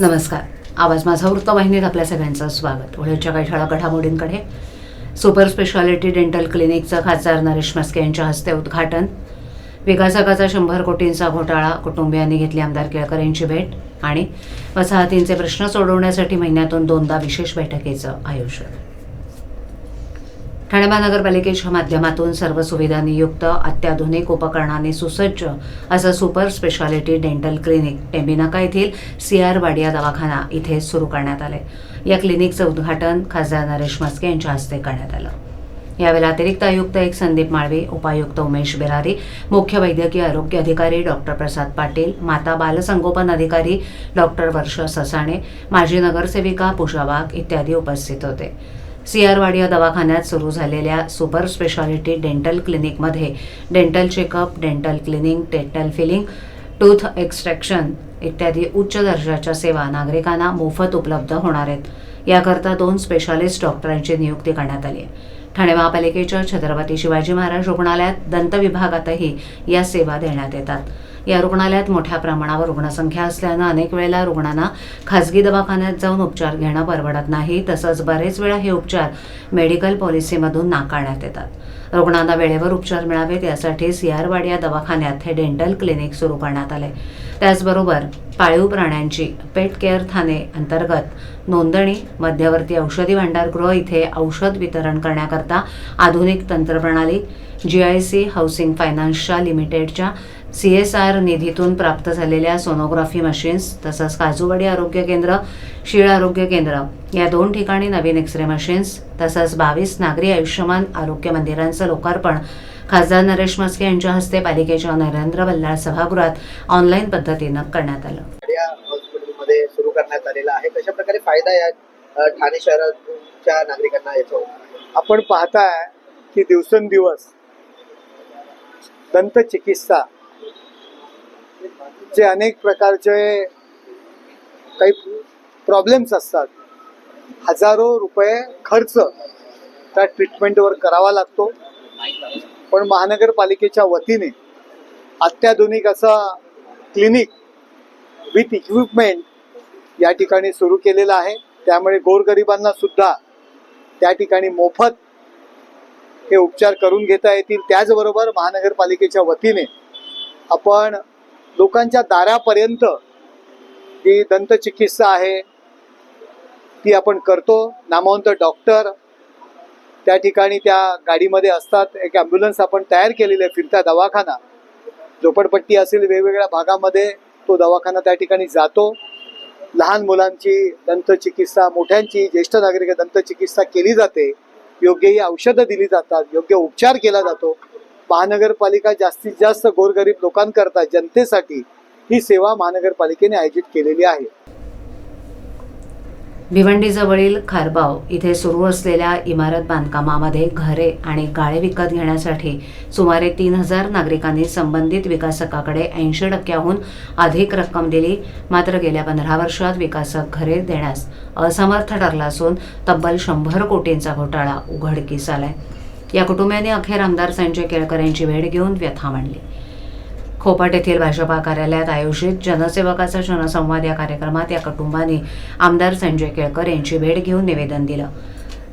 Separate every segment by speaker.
Speaker 1: नमस्कार. आवाज माझा वृत्तवाहिनीत आपल्या सगळ्यांचं स्वागत. पुढच्या काही ठळक घडामोडींकडे. सुपर स्पेशालिटी डेंटल क्लिनिकचं खासदार नरेश मस्के यांच्या हस्ते उद्घाटन. विकासकाचा शंभर कोटींचा घोटाळा कुटुंबियांनी घेतली आमदार केळकर यांची भेट आणि वसाहतींचे प्रश्न सोडवण्यासाठी महिन्यातून दोनदा विशेष बैठकीचं आयोजन. ठाणे महानगरपालिकेच्या माध्यमातून सर्व सुविधांनी युक्त अत्याधुनिक उपकरणांनी सुसज्ज असं super speciality dental clinic Tembhi Naka येथील सी आर वाडिया दवाखाना इथे सुरू करण्यात आले. या क्लिनिकचं उद्घाटन खासदार नरेश मस्के यांच्या हस्ते करण्यात आलं. यावेळी अतिरिक्त आयुक्त एक संदीप माळवी उपायुक्त उमेश बिरारी मुख्य वैद्यकीय आरोग्य अधिकारी डॉक्टर प्रसाद पाटील माता बालसंगोपन अधिकारी डॉक्टर वर्ष ससाणे माजी नगरसेविका पूजा वाघ इत्यादी उपस्थित होते. सी आर दवाखान्यात सुरू झालेल्या सुपर स्पेशालिटी डेंटल क्लिनिकमध्ये dental checkup dental cleaning dental filling tooth extraction इत्यादी उच्च दर्जाच्या सेवा नागरिकांना मोफत उपलब्ध होणार आहेत. याकरता दोन स्पेशालिस्ट डॉक्टरांची नियुक्ती करण्यात आली आहे. ठाणे महापालिकेच्या छत्रपती शिवाजी महाराज रुग्णालयात दंत विभागातही या सेवा देण्यात येतात. या रुग्णालयात मोठ्या प्रमाणावर रुग्णसंख्या असल्यानं अनेक वेळेला रुग्णांना खासगी दवाखान्यात जाऊन उपचार घेणं परवडत नाही. तसंच बरेच वेळा हे उपचार मेडिकल पॉलिसीमधून नाकारण्यात येतात. रुग्णांना वेळेवर उपचार मिळावेत यासाठी सियारवाड या दवाखान्यात हे डेंटल क्लिनिक सुरू करण्यात आले. त्याचबरोबर पाळीव प्राण्यांची पेट केअर थाने अंतर्गत नोंदणी मध्यवर्ती औषधी भांडारगृह इथे औषध वितरण करण्याकरता आधुनिक तंत्रप्रणाली जी आय सी हाऊसिंग फायनान्सच्या लिमिटेडच्या सी एस आर निधीतून प्राप्त झालेल्या सोनोग्राफी मशीन्स तसंच काजूवाडी आरोग्य केंद्र शीळ आरोग्य केंद्र या दोन ठिकाणी नवीन एक्सरे मशीन्स तसंच बावीस नागरी आयुष्यमान आरोग्य मंदिरांचं लोकार्पण खासदार नरेश मस्के यांच्या हस्ते पालिकेच्या नरेंद्र बल्लाळ सभागृहात ऑनलाईन पद्धतीनं करण्यात आलं
Speaker 2: या हॉस्पिटलमध्ये सुरू करण्यात आलेला आहे कशा प्रकारे फायदा या ठाणे शहराच्या नागरिकांना याचा?
Speaker 3: आपण पाहताय की दिवसेंदिवस दंत चिकित्सा जे अनेक प्रकारचे काही प्रॉब्लेम्स असतात. हजारो रुपये खर्च त्या ट्रीटमेंटवर करावा लागतो. पण महानगरपालिकेच्या वतीने अत्याधुनिक असं क्लिनिक विथ इक्विपमेंट या ठिकाणी सुरू केलेलं आहे. त्यामुळे गोरगरिबांना सुद्धा त्या ठिकाणी मोफत हे उपचार करून घेता येतील. त्याचबरोबर महानगरपालिकेच्या वतीने आपण लोकांच्या दारापर्यंत जी दंतचिकित्सा आहे ती आपण करतो. नामवंत डॉक्टर त्या ठिकाणी त्या गाडीमध्ये असतात. एक ॲम्ब्युलन्स आपण तयार केलेली आहे फिरता दवाखाना. झोपडपट्टी असेल वेगवेगळ्या भागामध्ये तो दवाखाना त्या ठिकाणी जातो. लहान मुलांची दंतचिकित्सा मोठ्यांची ज्येष्ठ नागरिक दंतचिकित्सा केली जाते. योग्य ही औषधं दिली जातात योग्य उपचार केला जातो. महानगरपालिका जास्तीत जास्त गोरगरीब लोकांकरता जनतेसाठी ही सेवा महानगरपालिकेने आयोजित केलेली आहे.
Speaker 1: भिवंडीजवळील खारबाव इथे सुरू असलेल्या इमारत बांधकामामध्ये घरे आणि गाळे विकत घेण्यासाठी सुमारे तीन हजार नागरिकांनी संबंधित विकासकाकडे ऐंशी टक्क्याहून अधिक रक्कम दिली. मात्र गेल्या पंधरा वर्षात विकासक घरे देण्यास असमर्थ ठरला असून तब्बल शंभर कोटींचा घोटाळा उघडकीस आलाय. या कुटुंबियांनी अखेर आमदार संजय केळकर यांची भेट घेऊन व्यथा मांडली. खोपट येथील भाजपा कार्यालयात आयोजित जनसेवकाचा जनसंवाद या कार्यक्रमात या कुटुंबाने आमदार संजय केळकर यांची भेट घेऊन निवेदन दिलं.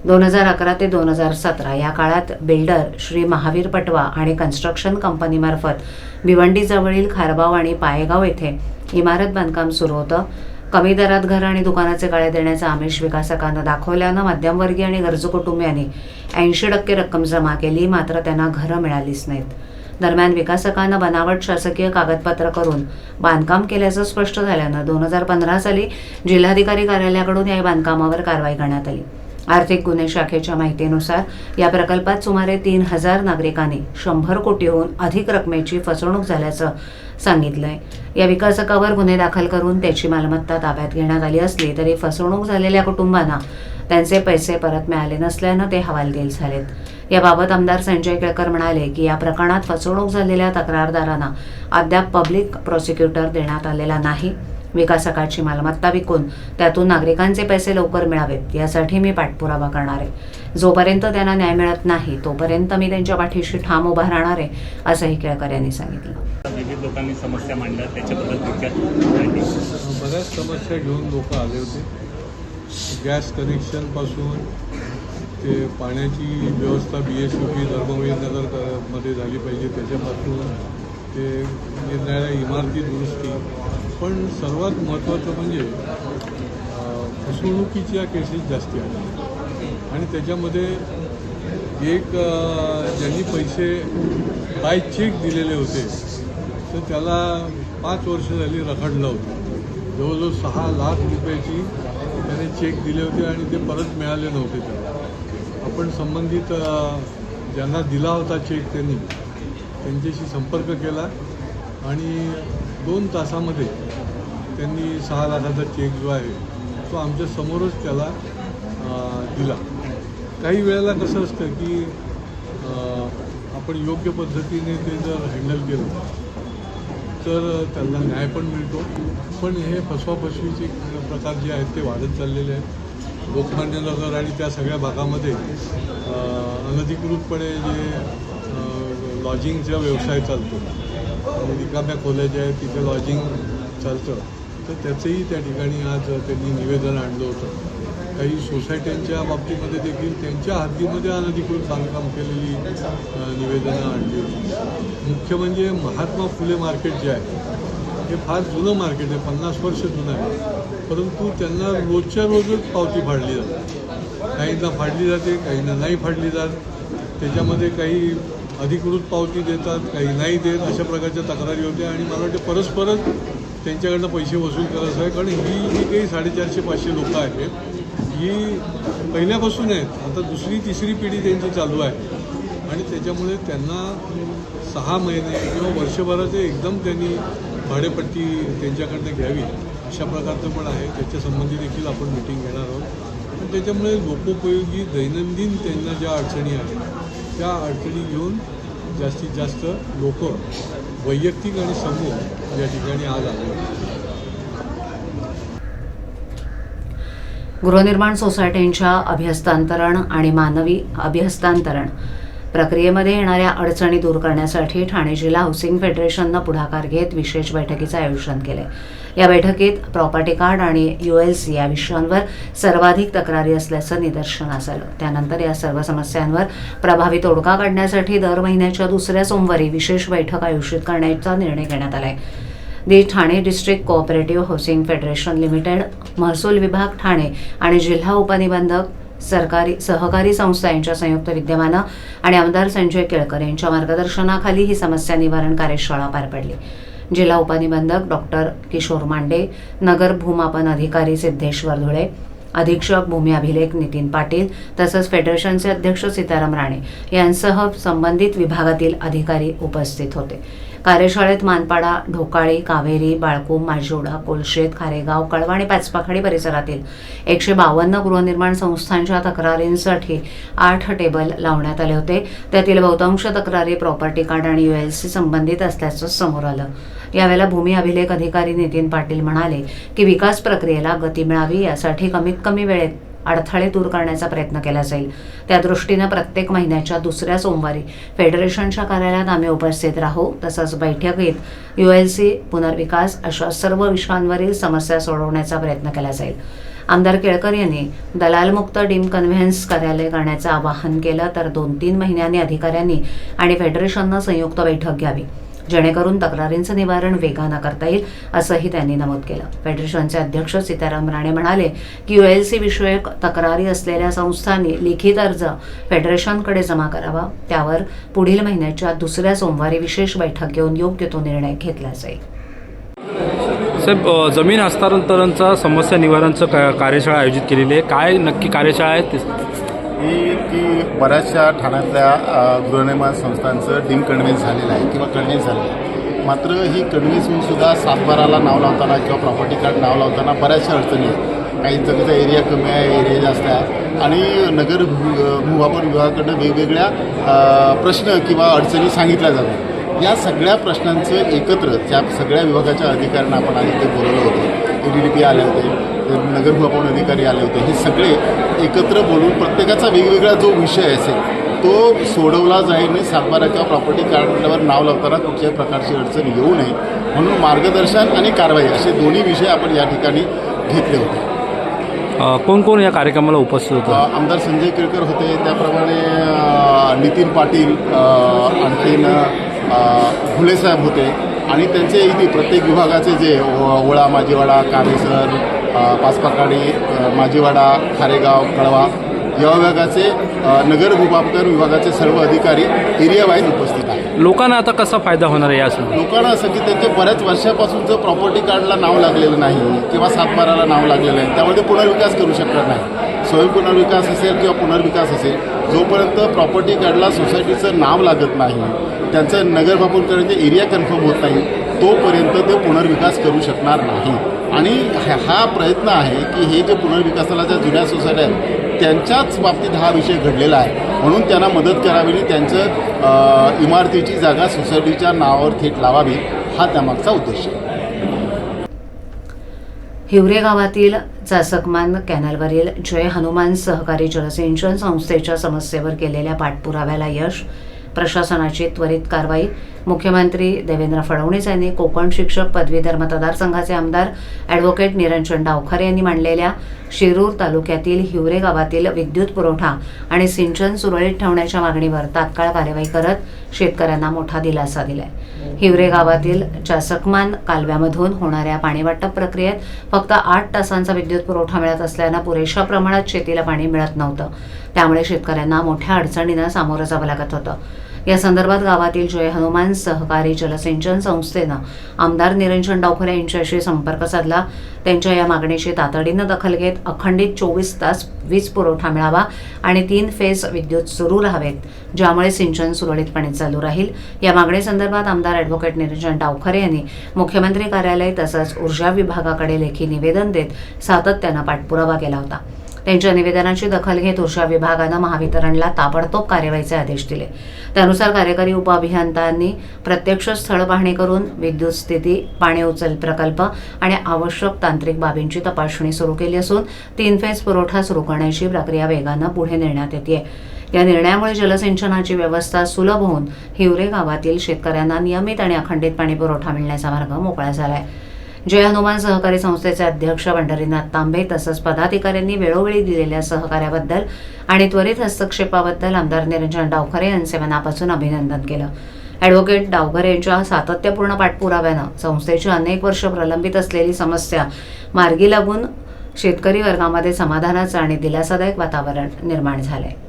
Speaker 1: दोन हजार अकरा ते दोन हजार सतरा या काळात बिल्डर श्री महावीर पटवा आणि कन्स्ट्रक्शन कंपनीमार्फत भिवंडीजवळील खारबाव आणि पायगाव येथे इमारत बांधकाम सुरू होतं. कमी दरात घर आणि दुकानाचे गाळे देण्याचा आमिष विकासकांना दाखवल्यानं मध्यमवर्गीय आणि गरजू कुटुंबियांनी ऐंशी टक्के रक्कम जमा केली मात्र त्यांना घरं मिळालीच नाहीत. दरम्यान विकासकांना बनावट शासकीय कागदपत्र करून बांधकाम केल्याचं स्पष्ट झाल्यानं दोन हजार पंधरा साली जिल्हाधिकारी कार्यालयाकडून या बांधकामावर कारवाई करण्यात आली. आर्थिक गुन्हे शाखेच्या माहितीनुसार या प्रकल्पात सुमारे तीन हजार नागरिकांनी शंभर कोटीहून अधिक रकमेची फसवणूक झाल्याचं सांगितलंय. या विकासकावर गुन्हे दाखल करून त्याची मालमत्ता ताब्यात घेण्यात आली असली तरी फसवणूक झालेल्या कुटुंबांना त्यांचे पैसे परत मिळाले नसल्यानं ते हवालदिल झालेत. याबाबत आमदार संजय केळकर म्हणाले की या प्रकरणात फसवणूक झालेल्या तक्रारदारांना अद्याप पब्लिक प्रॉसिक्युटर देण्यात आलेला नाही. विकासकाची मालमत्ता विकून त्यातून नागरिकांचे पैसे लवकर मिळावेत यासाठी मी पाठपुरावा करणार आहे. जोपर्यंत त्यांना न्याय मिळत नाही तोपर्यंत मी त्यांच्या पाठीशी ठाम उभा राहणार आहे असंही केळकर यांनी सांगितलं.
Speaker 4: विविध लोकांनी समस्या मांडल्या त्याच्याबद्दल बऱ्याच समस्या घेऊन लोक आले होते. गॅस कनेक्शनपासून ते पाण्याची व्यवस्था B S U P Dharmaveernagar क- मध्ये झाली पाहिजे त्याच्यापासून ते निरनिराळ्या इमारती दुरुस्ती पण सर्वात महत्त्वाचं म्हणजे फसवणुकीच्या केसेस जास्ती आल्या आणि त्याच्यामध्ये एक ज्यांनी पैसे बाय चेक दिलेले होते तर त्याला पाच वर्ष झाली रखडलं होतं. जवळजवळ सहा लाख रुपयाची त्याने चेक दिले होते आणि ते परत मिळाले नव्हते त्याला. आपण संबंधित ज्यांना दिला होता चेक त्यांनी त्यांच्याशी संपर्क केला आणि दोन तासामध्ये त्यांनी सहा लाखाचा चेक जो आहे तो आमच्या समोरच त्याला दिला. काही वेळेला कसं असतं की आपण योग्य पद्धतीने ते जर हँडल केलं तर त्यांना न्याय पण मिळतो. पण हे फसवाफसवीचे प्रकार जे आहेत ते वाढत चाललेले आहेत. लोकमान्य नगर आणि त्या सगळ्या भागामध्ये अनधिकृतपणे जे लॉजिंगचा व्यवसाय चालतो. रिकाम्या खोल्या ज्या आहेत तिथे लॉजिंग चालतं. तर त्याचंही त्या ठिकाणी आज त्यांनी निवेदन आणलं होतं. काही सोसायट्यांच्या बाबतीमध्ये देखील त्यांच्या हद्दीमध्ये अनधिकृत बांधकाम केलेली निवेदनं आणली होती. मुख्य म्हणजे महात्मा फुले मार्केट जे आहे हे फार जुनं मार्केट आहे पन्नास वर्ष जुनं आहे. परंतु त्यांना रोजच्या रोजच पावती फाडली जाते. काहींना फाडली जाते काहींना नाही फाडली जात. त्याच्यामध्ये काही अधिकृत पावती देतात काही नाही देत अशा प्रकारच्या तक्रारी होत्या. आणि मला वाटते परस्परच त्यांच्याकडनं पैसे वसूल करायचं आहे कारण ही जी काही साडेचारशे पाचशे लोकं आहेत ही पहिल्यापासून आहेत. आता दुसरी तिसरी पिढी त्यांची चालू आहे. आणि त्याच्यामुळे त्यांना सहा महिने किंवा वर्षभराचे एकदम त्यांनी भाडेपट्टी त्यांच्याकडनं घ्यावी. अशा प्रकारचं पण आहे. त्याच्या संबंधी देखील आपण मिटिंग घेणार आहोत. पण त्याच्यामुळे लोकोपयोगी दैनंदिन त्यांना ज्या अडचणी आहेत त्या अडचणी घेऊन जास्तीत जास्त लोक वैयक्तिक आणि समूह या ठिकाणी आज आले.
Speaker 1: गृहनिर्माण सोसायट्यांच्या अभ्यस्तांतरण आणि मानवी अभ्यस्तांतरण प्रक्रियेमध्ये येणाऱ्या अडचणी दूर करण्यासाठी ठाणे जिल्हा हाऊसिंग फेडरेशननं पुढाकार घेत विशेष बैठकीचं आयोजन केले. या बैठकीत प्रॉपर्टी कार्ड आणि सी या विषयांवर सर्वाधिक तक्रारी असल्याचं निदर्शनास आलं. त्यानंतर या सर्व समस्यांवर प्रभावी तोडगा काढण्यासाठी दर महिन्याच्या दुसऱ्या सोमवारी विशेष बैठक आयोजित करण्याचा निर्णय घेण्यात आलाय. The Thane district cooperative housing federation limited महसूल विभाग ठाणे आणि जिल्हा उपनिबंधक सरकारी सहकारी संस्था यांच्या संयुक्त विद्यमानं आणि आमदार संजय केळकर यांच्या मार्गदर्शनाखाली ही समस्या निवारण कार्यशाळा पार पडली. जिल्हा उपनिबंधक डॉक्टर किशोर मांडे नगर भूमापन अधिकारी सिद्धेश्वर धुळे अधीक्षक भूमी अभिलेख नितीन पाटील तसंच फेडरेशनचे अध्यक्ष सीताराम राणे यांसह संबंधित विभागातील अधिकारी उपस्थित होते. कार्यशाळेत मानपाडा ढोकाळी कावेरी बाळकूम माजोडा कोलशेत खारेगाव कळवा आणि पाचपाखडी परिसरातील एकशे बावन्न गृहनिर्माण संस्थांच्या तक्रारींसाठी आठ टेबल लावण्यात आले होते. त्यातील बहुतांश तक्रारी प्रॉपर्टी कार्ड आणि युएलसी संबंधित असल्याचं समोर आलं. यावेळेला भूमी अभिलेख अधिकारी नितीन पाटील म्हणाले की विकास प्रक्रियेला गती मिळावी यासाठी कमीत कमी वेळेत अडथळे दूर करण्याचा प्रयत्न केला जाईल. त्या दृष्टीनं प्रत्येक महिन्याच्या दुसऱ्या सोमवारी फेडरेशनच्या कार्यालयात आम्ही उपस्थित राहू तसंच बैठकीत यू एल सी पुनर्विकास अशा सर्व विषयांवरील समस्या सोडवण्याचा प्रयत्न केला जाईल. आमदार केळकर यांनी दलालमुक्त डीम कन्व्हेन्स कार्यालय करण्याचं आवाहन केलं तर दोन तीन महिन्यांनी अधिकाऱ्यांनी आणि फेडरेशननं संयुक्त बैठक घ्यावी. जेणेकरून तक्रारींचं निवारण वेगानं करता येईल असंही त्यांनी नमूद केलं. फेडरेशनचे अध्यक्ष सीताराम राणे म्हणाले की युएलसी विषयक तक्रारी असलेल्या संस्थांनी लिखित अर्ज फेडरेशनकडे जमा करावा. त्यावर पुढील महिन्याच्या दुसऱ्या सोमवारी विशेष बैठक घेऊन योग्य तो निर्णय घेतला जाईल.
Speaker 5: साहेब जमीन हस्तांतरणचा समस्या निवारणचं का कार्यशाळा आयोजित केलेली आहे. काय नक्की कार्यशाळा आहे?
Speaker 6: ही की बऱ्याचशा ठाण्यातल्या गृहनिर्माण संस्थांचं डीम कन्व्हिन्स झालेलं आहे किंवा कन्व्हिन्स झालेलं आहे. मात्र ही कन्व्हिन्स सातबाराला नाव लावताना किंवा प्रॉपर्टी कार्ड नाव लावताना बऱ्याचशा अडचणी आहेत. काही जमीचा एरिया कमी आहे एरिया जास्त आहे. आणि नगर भू- विभागाकडं वेगवेगळ्या प्रश्न किंवा अडचणी सांगितल्या जातात. या सगळ्या प्रश्नांचं एकत्र त्या सगळ्या विभागाच्या अधिकाऱ्यांना आपण आधी ते बोलवलं होतं. ए डी डी पी आले होते नगर भूमापन अधिकारी आले होते. हे सगळे एकत्र बोलून प्रत्येकाचा वेगवेगळा जो विषय असेल तो सोडवला जाईल आणि सातबारा किंवा प्रॉपर्टी कार्डवर नाव लावताना कुठल्याही प्रकारची अडचण येऊ नये. म्हणून मार्गदर्शन आणि कारवाई असे दोन्ही विषय आपण या ठिकाणी घेतले होते.
Speaker 5: कोण कोण या कार्यक्रमाला उपस्थित होतं?
Speaker 6: आमदार संजय केळकर होते त्याप्रमाणे नितीन पाटील आणखीन अ, घुले साहेब होते. आणि त्यांचे इथे प्रत्येक विभागाचे जे वळा माजीवाडा कामेसर पाचपाकाडी माजीवाडा खारेगाव कळवा या विभागाचे नगर भूबापकर विभागाचे सर्व अधिकारी एरिया वाईज उपस्थित आहेत.
Speaker 5: लोकांना आता कसा फायदा होणार आहे यासून
Speaker 6: लोकांना असं की त्यांचे बऱ्याच वर्षापासूनचं प्रॉपर्टी कार्डला नाव लागलेलं नाही किंवा सातबाराला नाव लागलेलं नाही त्यामुळे ते पुनर्विकास करू शकणार नाही. स्वयं पुनर्विकास असेल किंवा पुनर्विकास असेल जोपर्यंत प्रॉपर्टी कार्डला सोसायटीचं नाव लागत नाही त्यांचं नगर बापूरकरांचे एरिया कन्फर्म होत नाही तोपर्यंत ते पुनर्विकास करू शकणार नाही. आणि हा प्रयत्न आहे की हे जे पुनर्विकासाला ज्या जुन्या सोसायट्या आहेत त्यांच्याच बाबतीत हा विषय घडलेला आहे. म्हणून त्यांना मदत करावी आणि त्यांचं इमारतीची जागा सोसायटीच्या नावावर थेट लावावी हा त्यामागचा उद्देश आहे.
Speaker 1: हिवरे गावातील चासकमान कॅनलवरील जय हनुमान सहकारी जलसिंचन संस्थेच्या समस्येवर केलेल्या पाठपुराव्याला यश प्रशासनाची त्वरित कारवाई. मुख्यमंत्री देवेंद्र फडणवीस यांनी कोकण शिक्षक पदवीधर मतदारसंघाचे आमदार ॲडव्होकेट निरंजन डावखरे यांनी मांडलेल्या शिरूर तालुक्यातील हिवरे गावातील विद्युत पुरवठा आणि सिंचन सुरळीत ठेवण्याच्या मागणीवर तात्काळ कार्यवाही करत शेतकऱ्यांना मोठा दिलासा दिलाय. हिवरे गावातील चासकमान कालव्यामधून होणाऱ्या पाणीवाटप प्रक्रियेत फक्त आठ तासांचा विद्युत पुरवठा मिळत असल्यानं पुरेशा प्रमाणात शेतीला पाणी मिळत नव्हतं. त्यामुळे शेतकऱ्यांना मोठ्या अडचणींना सामोरं जावं लागत होतं. या संदर्भात गावातील जय हनुमान सहकारी जलसिंचन संस्थेनं आमदार निरंजन डावखरे यांच्याशी संपर्क साधला. त्यांच्या या मागणीची तातडीनं दखल घेत अखंडित चोवीस तास वीज पुरवठा मिळावा आणि तीन फेज विद्युत सुरू राहावेत ज्यामुळे सिंचन सुरळीतपणे चालू राहील. या मागणीसंदर्भात आमदार ॲडव्होकेट निरंजन डावखरे यांनी मुख्यमंत्री कार्यालय तसंच ऊर्जा विभागाकडे लेखी निवेदन देत सातत्यानं पाठपुरावा केला होता. त्यांच्या निवेदनाची दखल घेत ऊर्जा विभागानं महावितरणला ताबडतोब कार्यवाहीचे आदेश दिले. त्यानुसार कार्यकारी उपअभियंत्यांनी प्रत्यक्ष स्थळ पाहणी करून विद्युत स्थिती पाणी उचल प्रकल्प आणि आवश्यक तांत्रिक बाबींची तपासणी सुरू केली असून तीन फेज पुरवठा सुरू करण्याची प्रक्रिया वेगानं पुढे नेण्यात येते या निर्णयामुळे जलसिंचनाची व्यवस्था सुलभ होऊन हिवरे गावातील शेतकऱ्यांना नियमित आणि अखंडित पाणी पुरवठा मिळण्याचा मार्ग मोकळा झालाय. जय हनुमान सहकारी संस्थेचे अध्यक्ष भंडारीनाथ तांबे तसंच पदाधिकाऱ्यांनी वेळोवेळी दिलेल्या सहकार्याबद्दल आणि त्वरित हस्तक्षेपाबद्दल आमदार निरंजन डावखरे यांचे मनापासून अभिनंदन केलं. ॲडव्होकेट डावघरे यांच्या सातत्यपूर्ण पाठपुराव्यानं संस्थेची अनेक वर्ष प्रलंबित असलेली समस्या मार्गी लागून शेतकरी वर्गामध्ये समाधानाचं आणि दिलासादायक वातावरण निर्माण झालंय.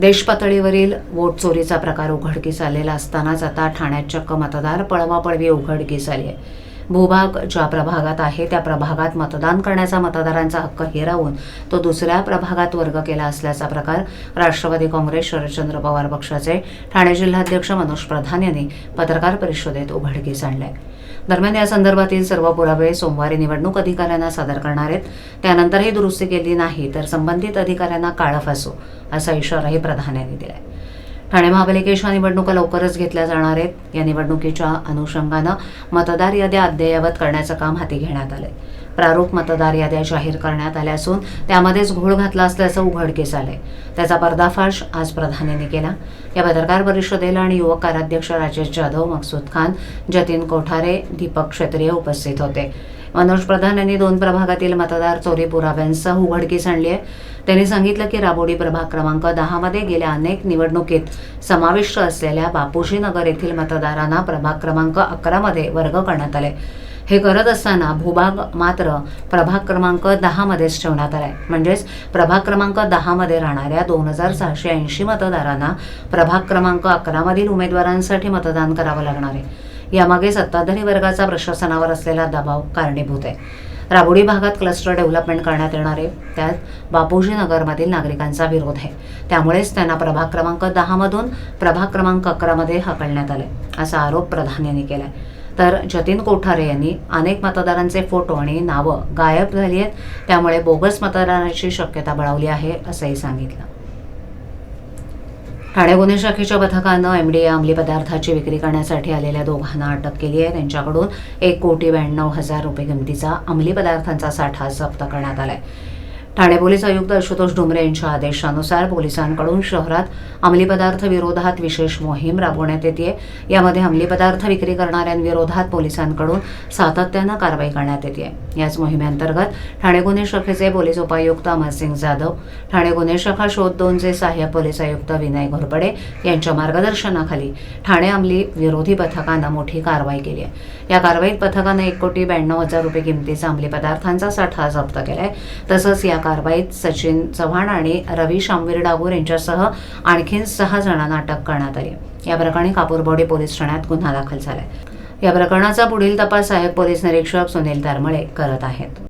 Speaker 1: देशपातळीवरील वोट चोरीचा प्रकार उघडकीस आलेला असतानाच आता ठाण्यात चक्क मतदार पळवापळवी उघडकीस आली आहे. भूभाग ज्या प्रभागात आहे त्या प्रभागात मतदान करण्याचा मतदारांचा हक्क हिरावून तो दुसऱ्या प्रभागात वर्ग केला असल्याचा प्रकार राष्ट्रवादी काँग्रेस शरदचंद्र पवार पक्षाचे ठाणे जिल्हाध्यक्ष मनोज प्रधान यांनी पत्रकार परिषदेत उघडकीस आणलाय. दरम्यान या संदर्भातील सर्व पुरावे सोमवारी निवडणूक अधिकाऱ्यांना सादर करणार आहेत. त्यानंतरही दुरुस्ती केली नाही तर संबंधित अधिकाऱ्यांना काळा फासू असा इशाराही प्रधान यांनी दिलाय. ठाणे महापालिकेच्या निवडणुका लवकरच घेतल्या जाणार आहेत. या निवडणुकीच्या अनुषंगानं मतदार याद्या अद्ययावत करण्याचं काम हाती घेण्यात आलंय. प्रारूप मतदार याद्या जाहीर करण्यात आल्या असून त्यामध्येच घोळ घातला असल्याचं उघडकीस आलंय. त्याचा पर्दाफाश आज प्रधानांनी केला. या पत्रकार परिषदेला आणि युवक कार्याध्यक्ष राजेश जाधव मकसूद खान जतीन कोठारे दीपक क्षेत्रीय उपस्थित होते. मनोज प्रधान यांनी दोन प्रभागातील मतदार चोरी पुराव्यांसह उघडकीस आणली आहे. त्यांनी सांगितलं की राबोडी प्रभाग क्रमांक दहामध्ये गेल्या अनेक निवडणुकीत समाविष्ट असलेल्या बापूजी नगर येथील मतदारांना प्रभाग क्रमांक अकरामध्ये वर्ग करण्यात आले. हे करत असताना भूभाग मात्र प्रभाग क्रमांक दहामध्येच ठेवण्यात आलाय. म्हणजेच प्रभाग क्रमांक दहामध्ये राहणाऱ्या दोन हजार सहाशे ऐंशी मतदारांना प्रभाग क्रमांक अकरामधील उमेदवारांसाठी मतदान करावं लागणार आहे. यामागे सत्ताधारी वर्गाचा प्रशासनावर असलेला दबाव कारणीभूत आहे. राबोडी भागात क्लस्टर डेव्हलपमेंट करण्यात येणार आहे. त्यात बापूजी नगरमधील नागरिकांचा विरोध आहे. त्यामुळेच त्यांना प्रभाग क्रमांक दहामधून प्रभाग क्रमांक अकरामध्ये हकलण्यात आले असा आरोप प्रधान यांनी केला आहे तर जतीन कोठारे यांनी अनेक मतदारांचे फोटो आणि नावं गायब झाली आहेत. त्यामुळे बोगस मतदारांची शक्यता बळावली आहे असंही सांगितलं. ठाणे गुन्हे शाखेच्या पथकानं ए अंमली पदार्थाची विक्री करण्यासाठी आलेल्या दोघांना अटक केली आहे. त्यांच्याकडून एक कोटी ब्याण्णव हजार रुपये किमतीचा अंमली पदार्थांचा साठा जप्त करण्यात आलाय. ठाणे पोलीस आयुक्त आशुतोष डुमरे यांच्या आदेशानुसार पोलिसांकडून शहरात अंमली पदार्थ विरोधात विशेष मोहीम राबवण्यात येते यामध्ये अंमली पदार्थ विक्री करणाऱ्यांविरोधात पोलिसांकडून सातत्यानं कारवाई करण्यात येते याच मोहिमेअंतर्गत ठाणे गुन्हे शाखेचे पोलीस उपायुक्त अमरसिंग जाधव ठाणे गुन्हे शाखा शोध दोनचे सहाय्यक पोलीस आयुक्त विनय घोरपडे यांच्या मार्गदर्शनाखाली ठाणे अंमली विरोधी पथकानं मोठी कारवाई केली आहे. या कारवाईत पथकानं एक कोटी ब्याण्णव हजार रुपये किमतीचा अंमली पदार्थांचा साठा जप्त केलाय. तसंच या कारवाईत सचिन चव्हाण आणि रवी शामवीर डागूर यांच्यासह आणखीन सहा जणांना अटक करण्यात आली या प्रकरणी कापूरबोडी पोलीस ठाण्यात गुन्हा दाखल झालाय. या प्रकरणाचा पुढील तपास सहाय्यक पोलीस निरीक्षक सुनील तारमळे करत आहेत.